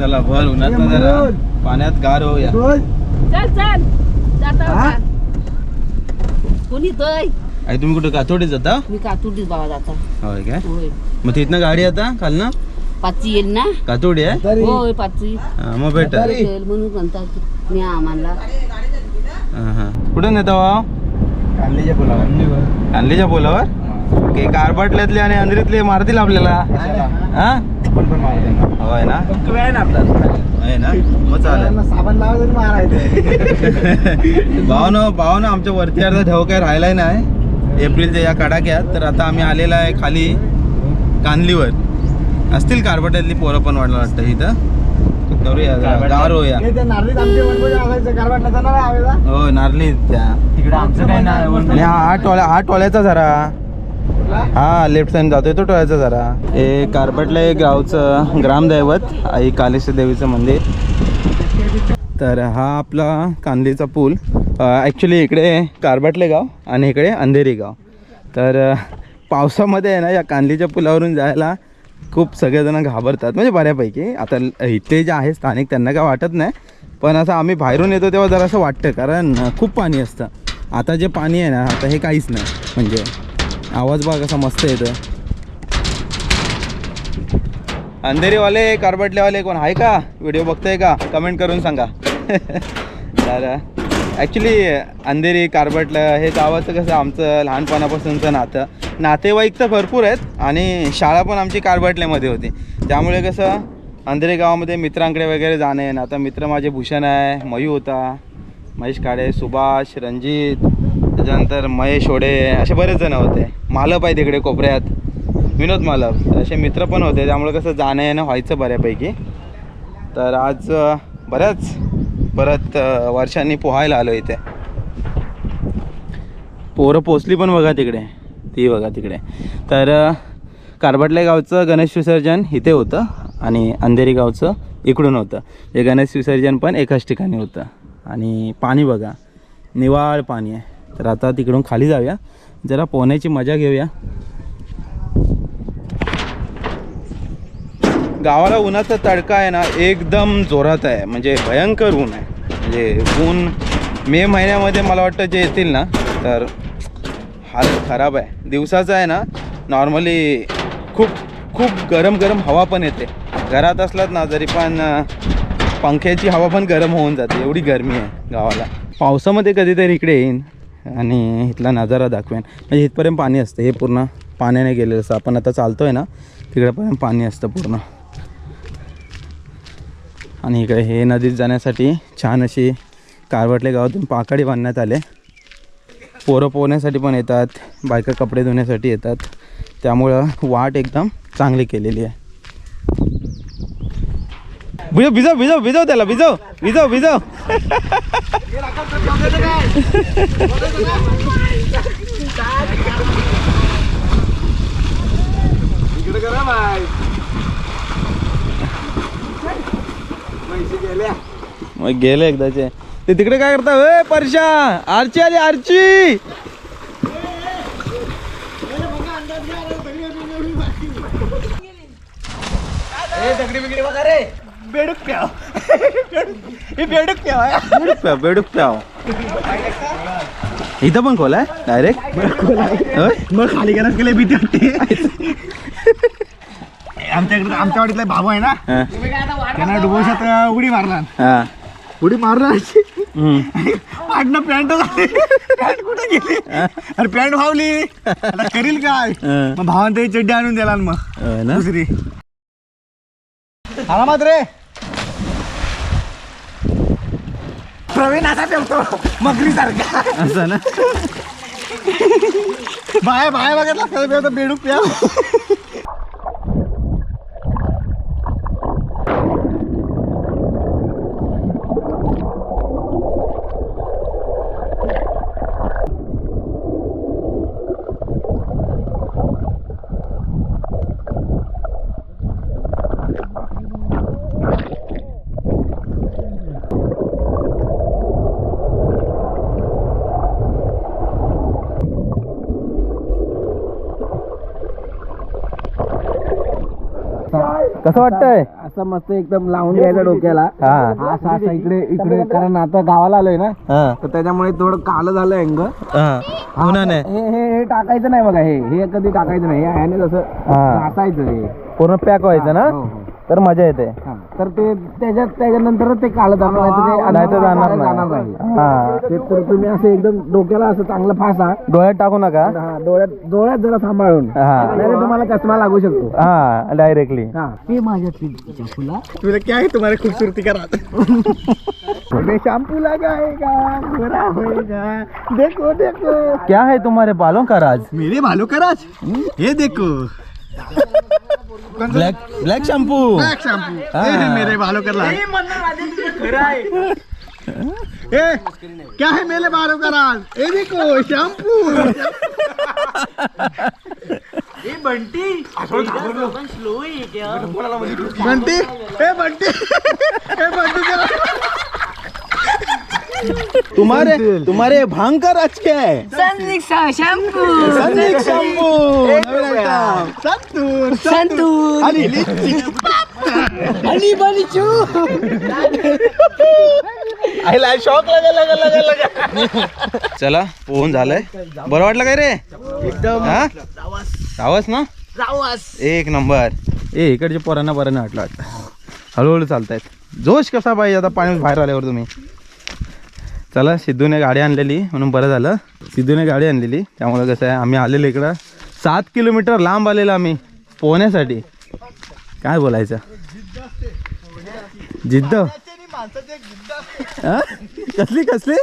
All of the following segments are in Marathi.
चला भर उन्हात ना जरा. पाण्यात गार होऊया. चल चल. जाता हा? कोणी तय? आई तुम्ही कुठे कातोडीत जाता? मी कातुर्डीत बाबा जाता. होय काय? होय. मग तिथनं गाडी आता खालनं? पाचवी येईल ना? कातोडी आहे? होय पाचवी. हा, मग भेट येईल म्हणून म्हणतात मी आम्हाला. कुठे नेता भाऊ? कांदीच्या पुलावर. आणलीच्या पोलावर? ओके कारबाटल्यातले आणि अंधरीतले मारतील आपल्याला. हा? पण होय ना. आहे ना? आपल्याला. आहे ना? मग चालेल. साबण लावा तरी मारायचं भावना भावना आमच्या वरती अर्धा ठेव काय राहिलाय नाही. एप्रिलच्या या कडाक्यात. तर आता आम्ही आलेला आहे खाली कांदलीवर असतील कारबट्यातली पोरं पण वाटलं वाटतं इथं. करूया गार हे ते नारळीत आमचे असायचं हो नारली त्या. तिकडे आमचं काय आणि हा हा टोळ्या हा टोळ्याचा जरा. हा लेफ्ट साईड जातोय तो टोळ्याचा जरा. हे कारपटला एक गावचं ग्रामदैवत आई कालेश्वर देवीचं मंदिर. तर हा आपला कांदीचा पूल. ॲक्च्युली इकडे कारबटले गाव आणि इकडे अंधेरी गाव. तर पावसामध्ये आहे ना या कांदीच्या पुलावरून जायला खूप सगळेजण घाबरतात. म्हणजे बऱ्यापैकी. आता इथे जे आहे स्थानिक त्यांना काय वाटत नाही. पण असं आम्ही बाहेरून येतो तेव्हा जरा असं वाटतं कारण खूप पाणी असतं. आता जे पाणी आहे ना आता हे काहीच नाही. म्हणजे आवाज बघा कसा मस्त येतो अंधेरीवाले कारबटलेवाले कोण? आहे का? व्हिडिओ बघताय का? कमेंट करून सांगा. तर ॲक्च्युली अंधेरी कारबटलं हे गावाचं कसं आमचं लहानपणापासूनचं नातं. नातेवाईक तर भरपूर आहेत आणि शाळा पण आमची कारबटल्यामध्ये होती. त्यामुळे कसं अंधेरी गावामध्ये मित्रांकडे वगैरे जाणं आहे ना आता मित्र माझे भूषण आहे मयू होता महेश काळे सुभाष रणजित त्याच्यानंतर महेश ओडे असे बरेच जण होते. मालप आहे तिकडे कोपऱ्यात. विनोद मालप. असे मित्र पण होते त्यामुळे कसं जाणं येणं व्हायचं बऱ्यापैकी. तर आज बऱ्याच परत वर्षांनी पोहायला आलो इथे. पोरं पोचली पण बघा तिकडे. ती बघा तिकडे. तर अ, गावचं गणेश विसर्जन इथे होतं आणि अंधेरी गावचं इकडून होतं. हे गणेश विसर्जन पण एकाच ठिकाणी होतं. आणि पाणी बघा निवाळ पाणी आहे. तर आता तिकडून खाली जाऊया. जरा पोहण्याची मजा घेऊया. गावाला उन्हाचा तडका आहे ना एकदम जोरात आहे. म्हणजे भयंकर ऊन आहे. म्हणजे ऊन मे महिन्यामध्ये मला वाटतं जे येतील ना तर हालत खराब आहे. दिवसाचा आहे ना नॉर्मली खूप खूप गरम गरम हवा पण येते. घरात असलात ना जरी पण पंख्याची हवा पण गरम होऊन जाते. एवढी गरमी आहे गावाला. पावसामध्ये कधीतरी इकडे येईन. आणि इथला नजारा दाखवेन. म्हणजे इथपर्यंत पाणी असतं हे पूर्ण पाण्याने गेलेलं असतं. आपण आता चालतो आहे ना तिकडेपर्यंत पाणी असतं पूर्ण. आणि इकडे हे नदीत जाण्यासाठी छान अशी कारवटले गावातून पाकाडी बांधण्यात आले. पोरं पोहण्यासाठी पण येतात बायका कपडे धुण्यासाठी येतात. त्यामुळं वाट एकदम चांगली केलेली आहे. भिजव भिजव भिजव भिजव त्याला भिजव भिजव भिजव. मग गेले एकदाचे. ते तिकडे काय करता? ए परशा आरची आली आरची. दगडी बिगडी बघा रे. बेडूक प्याव हे बेडूक प्याव आहे. बेडूक प्याव बेडूक प्याव इथं पण खोल आहे डायरेक्ट मग खाली गेलाच गेले भीती वाटते. आमच्याकडे आमच्या वाडीतला भाऊ आहे ना. त्यांना डुबोशात उडी मारला. उडी मारला. पाडणं पॅन्ट पॅन्ट कुठे गेली? अरे पॅन्ट भावली आता करील काय. मग भावान ते चड्डी आणून दिला ना मग. दुसरी. आला मात्र प्रवीण असा ठेवतो. मगरी सारखा असं ना? बाया बाया बघितला कसं पेवतो बेडूक प्या. कसं वाटतंय? असं मस्त एकदम लावून घ्यायचं डोक्याला. हा. असा असा इकडे इकडे. कारण आता गावाला आलोय ना हा. तर त्याच्यामुळे थोडं कालं झालं अंग हा. उन्हाने. हे हे हे टाकायचं नाही बघा हे हे कधी टाकायचं नाही. हे ह्याने जसं हा. घासायचं हे. पूर्ण पॅक व्हायचं ना? हो, हो. तर मजा येते. हा. तर ते त्याच्यात त्याच्यानंतरच ते कालं जाणार नाही तर ते जाणार नाही. हा. ते तर तुम्ही असं एकदम डोक्याला असं चांगलं फासा. डोळ्यात टाकू नका. हा, डोळ्यात डोळ्यात जरा सांभाळून. हा. नाही तुम्हाला चष्मा लागू शकतो. हा डायरेक्टली हा. ते माझ्या फुला तुला क्या है तुम्हारी खूबसूरती का रात मैं शैम्पू लगाएगा होएगा देखो देखो. क्या है तुम्हारे बालों का राज? मेरे बालों का राज? ये देखो. Black black shampoo black shampoo. ये है मेरे बालों का राज। ए, क्या है मेरे बालों का राज? ये देखो शैम्पू बंटी ए बंटी ए बंटी जरा तुम्हारे तुम्हारे भांग का राज क्या है संदिक शॅम्पू संदीप नवीन item. संतूर संतूर। आणि आणि बलिचू आईला शॉक लगा लगा लगा लगा। चला पोहून झालंय. बरं वाटलं काय रे? एकदम. हा? आवाज ना? एक नंबर. ए इकडचे पोरांना बरं नाही वाटलं वाटतं हळूहळू चालतायत. जोश कसा पाहिजे आता पाणी बाहेर आल्यावर तुम्ही? चला सिद्धूने गाडी आणलेली म्हणून बरं झालं. सिद्धूने गाडी आणलेली. त्यामुळे कसं आहे आम्ही आलेलो इकडं. सात किलोमीटर लांब आलेलो आम्ही पोहण्यासाठी. काय बोलायचं? जिद्द? हा? कसली कसली?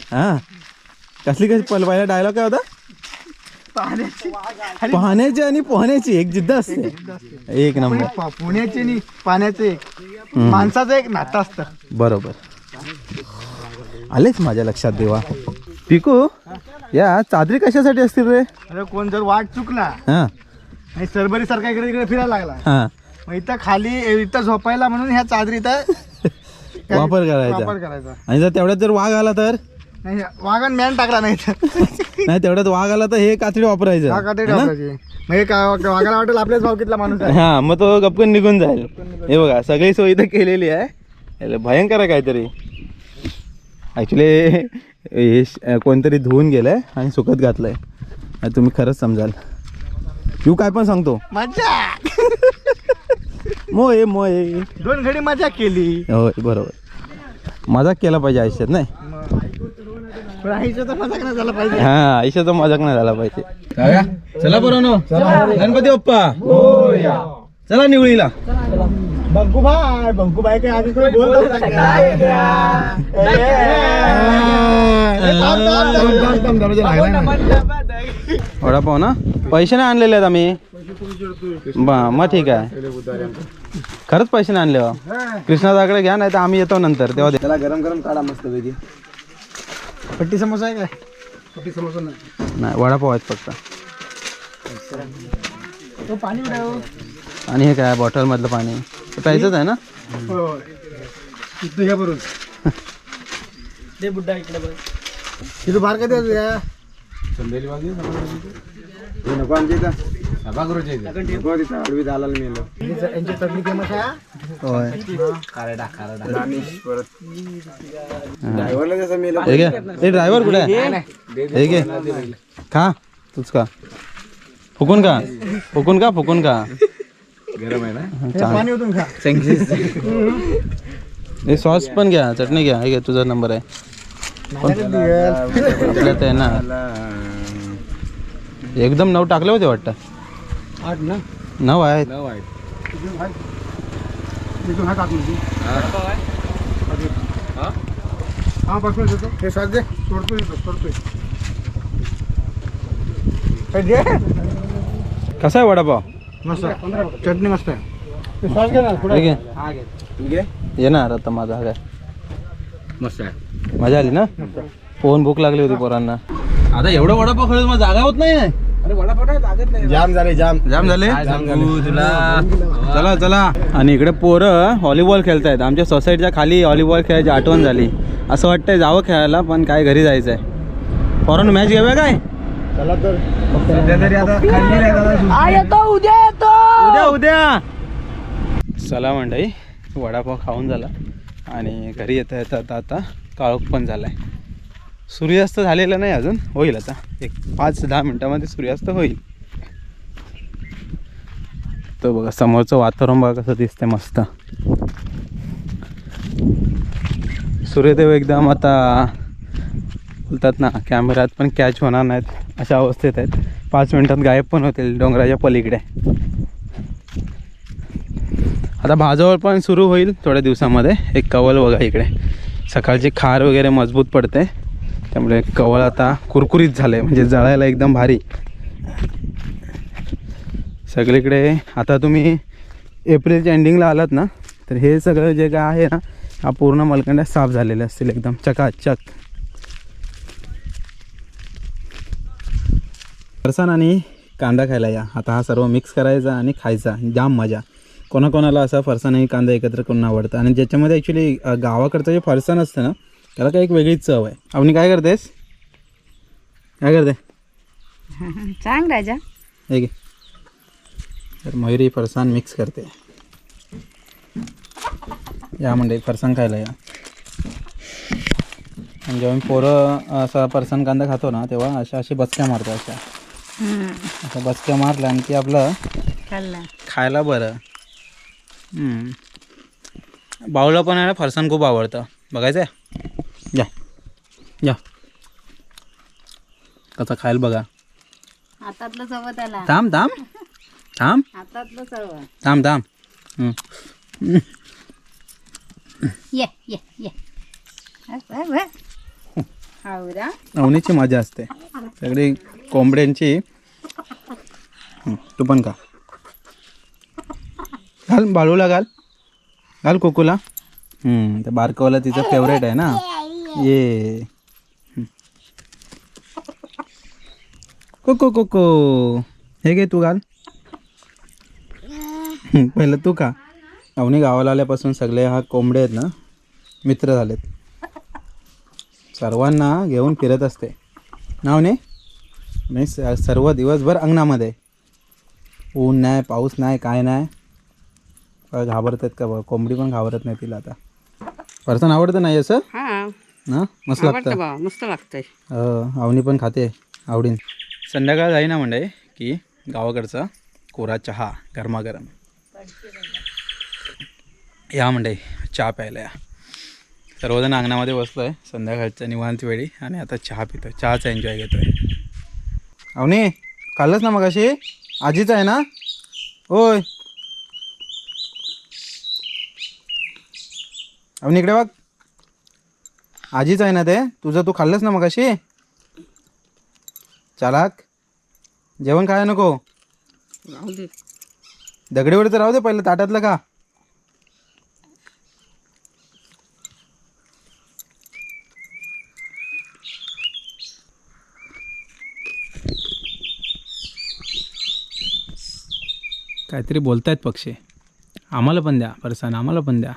हा. कसली कसली पल पहिला डायलॉग काय होता? पाहण्याची आणि पोहण्याची एक जिद्द असते. एक नंबर. पा- पुण्याचे आणि पाण्याचं एक. माणसाचं एक नातं असतं. बरोबर. आलेच माझ्या लक्षात देवा. पिकू या चादरी कशासाठी असतील रे? अरे कोण जर वाट चुकला हा. आणि सरबरी सारखा इकडे तिकडे फिरायला लागला हा. मग इथं खाली इथं झोपायला म्हणून ह्या चादरी इथं वापर करायचा. वापर करायचा. आणि जर तेवढ्यात जर वाघ आला तर? नाही वाघान मॅन टाकला नाही इथं. नाही तेवढ्यात वाघ आला तर हे कातडी वापरायचं. हा का ते है ना? टाकायची मग हे का वाघाला वाटेल आपल्याच भावकीतला माणूस आहे. हा मग तो गपकन निघून जाईल. हे बघा सगळी सोय इथं केलेली आहे. याला भयंकर आहे काहीतरी. ॲक्च्युली हे कोणतरी धुवून गेलंय आणि सुकत घातलंय. आणि तुम्ही खरंच समजाल. तू काय पण सांगतो. मजा! मोये मोये दोन घडी मजा केली. होय बरोबर. मजाक केला पाहिजे आयुष्यात नाही? पण आईचं तर मजा नाही झाला पाहिजे. हा आयुष्याचा मजाक नाही झाला पाहिजे. चला बरोबर गणपती बाप्पा. चला निवळीला. बंकू भाई बंकू भाई काय आधी वडापाव ना? पैसे नाही आणलेले आहेत आम्ही. बा मग ठीक आहे. खरंच पैसे नाही आणले हो. कृष्णादाकडे घ्या नाही तर आम्ही येतो नंतर. तेव्हा दे. त्याला गरम गरम काढा मस्त पैकी. पट्टी समोसा आहे काय? पट्टी समोसा नाही. नाही वडापाव आहेत फक्त. तो पाणी उडाव आणि हे काय बॉटलमधलं पाणी. ते प्यायचंच आहे ना? तुझ्या बरोबर ते बुड्डा इकडे बघ. तिथं बाहेर कधी या नको आमच्या इथं नको तिथं आडवी दालाला मेलं यांची चटणी फेमस आहे होय ड्रायव्हरला जसं मेलं हे घे ते ड्रायव्हर कुठे आहे हे घे खा तूच का फुकून का फुकून का फुकून का गरम आहे ना पाणी खा हे सॉस पण घ्या चटणी घ्या हे घे तुझा नंबर आहे ना. एकदम नऊ टाकले होते वाटतं. आठ ना? नऊ आहेत. नऊ आहे तिथून हा. हा पाठवून देतो. हे साथ दे. सोडतोय. कसा आहे वडापाव? मस्त आहे. चटणी मस्त आहे. हे घे ना पुढे. घे. घे घे. येणार आता माझा हा काय मस्त आहे. मजा आली ना? पोहून भूक लागली होती पोरांना. आता एवढं वडापाव खरंच मग जागा होत नाही अरे वडापाव नाही लागत नाही. जाम झाले जाम. जाम झाले? जाम झाले. ऊ, तुला. चला चला. आणि इकडे पोरं व्हॉलीबॉल खेळतायत. आमच्या सोसायटीच्या खाली व्हॉलीबॉल खेळायची आठवण झाली. असं वाटतंय जावं खेळायला पण काय घरी जायचंय. पोरांनो मॅच घेऊया काय? चला तर. उद्या येतो. उद्या उद्या चला मंडळी. वडापाव खाऊन झाला. आणि घरी येता येता आता आता काळोख पण झाला आहे सूर्यास्त झालेला नाही अजून होईल आता. एक पाच दहा मिनटामध्ये सूर्यास्त होईल. तो बघा समोरचं वातावरण बघा कसं दिसतंय मस्त. सूर्यदेव एकदम आता बोलतात ना कॅमेऱ्यात पण कॅच होणार नाहीत अशा अवस्थेत आहेत. पाच मिनटात गायब पण होतील डोंगराच्या पलीकडे. आता भाजवळ पण सुरू होईल थोड्या दिवसामध्ये. एक कवल बघा इकडे. सकाळची खार वगैरे मजबूत पडते. त्यामुळे कवळ आता कुरकुरीत झालं म्हणजे जळायला एकदम भारी. सगळीकडे आता तुम्ही एप्रिलच्या एंडिंगला आलात ना तर हे सगळं जे काय आहे ना हा पूर्ण मलकंड्या साफ झालेले असतील एकदम चकाचक. फरसाण आणि कांदा खायला या. आता हा सर्व मिक्स करायचा आणि खायचा. जाम मजा. कोणाकोणाला असा फरसाण आणि कांदा एकत्र करून आवडतं. आणि ज्याच्यामध्ये ॲक्च्युली गावाकडचं जे फरसाण असतं ना त्याला काही एक वेगळीच चव आहे. आपण काय करतेस? काय करते? सांग राजा. हे तर मयुरी फरसाण मिक्स करते. या म्हणजे फरसाण खायला या. आणि जेव्हा मी पोरं असा फरसाण कांदा खातो ना तेव्हा अशा अशी बचक्या मारतो अशा. अशा बचक्या मारल्या आणि की आपलं खायला बरं. बाऊला पण आहे ना फरसाण खूप आवडतं. बघायचं आहे या. या. कसं खायला बघा. हातातलं चव त्याला. थांब थांब. थांब. हातातलं चव. थांब थांब. हम्म. ये ये ये. अवनीची मजा असते. सगळी कोंबड्यांची. तू पण का घाल बाळूला घाल. घाल कुकूला. हम्म, त्या बारकवला तिचं फेवरेट आहे ना? ये. कोको कोको हे घे तू घाल. हम्म, पहिलं तू का अवनी गावाला आल्यापासून सगळे हा कोंबडे आहेत ना मित्र झालेत. सर्वांना घेऊन फिरत असते. नाव नाही सर्व दिवसभर अंगणामध्ये. ऊन नाही पाऊस नाही काय नाही. घाबरत आहेत का बघ कोंबडी पण घाबरत नाही तिला आता. फरसाण आवडतं नाही असं? हा. ना? मस्त लागतं. बा मस्त लागतंय. हो, आवनी पण खाते आवडीन. संध्याकाळ जाई ना म्हणजे की गावाकडचा कोरा चहा गरमागरम. या म्हणजे चहा प्यायला या. सर्वजण अंगणामध्ये बसलो आहे संध्याकाळच्या निवांत वेळी आणि आता चहा पितो चहाचा एन्जॉय घेतोय. अवनी खाल्लंच ना मग अशी आजीच आहे ना? होय अवनी इकडे बघ. आजीच आहे ना ते. तुझं तू खाल्लंस ना मग अशी चालाक. जेवण खाय नको. राहू दे. दगडीवर तर राहू दे पहिलं. ताटातलं का काहीतरी बोलतायत पक्षी. आम्हाला पण द्या. फरसाण आम्हाला पण द्या.